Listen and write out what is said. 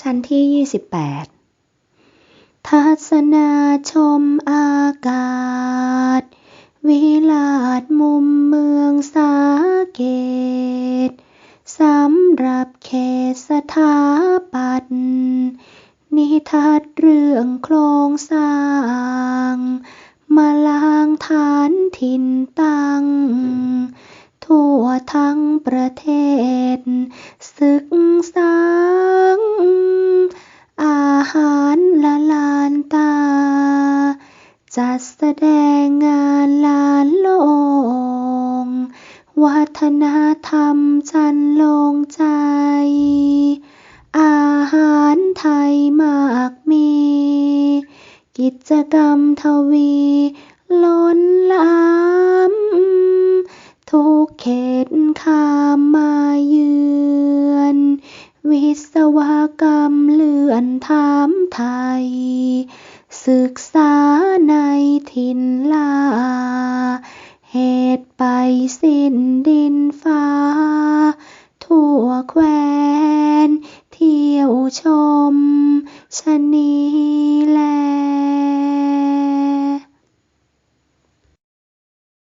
ชั้นที่ 28 ทัศนาชมอากาศ วิลาศมุมเมืองสาเกตสำหรับเขตสถาปัตย์นิทัศเรื่องโครงสร้าง มาลางฐานถิ่นตั้ง ทั่วทั้งประเทศศึก จัดแสดงงานลานโลง วัฒนธรรมจันลงใจ อาหารไทยมากมี กิจกรรมทวี ล้นล้ำทุกเขตข้ามมาเยือน วิศวกรรมเลื่อนถามไทยศึกษาใน สิ้นดินฟ้า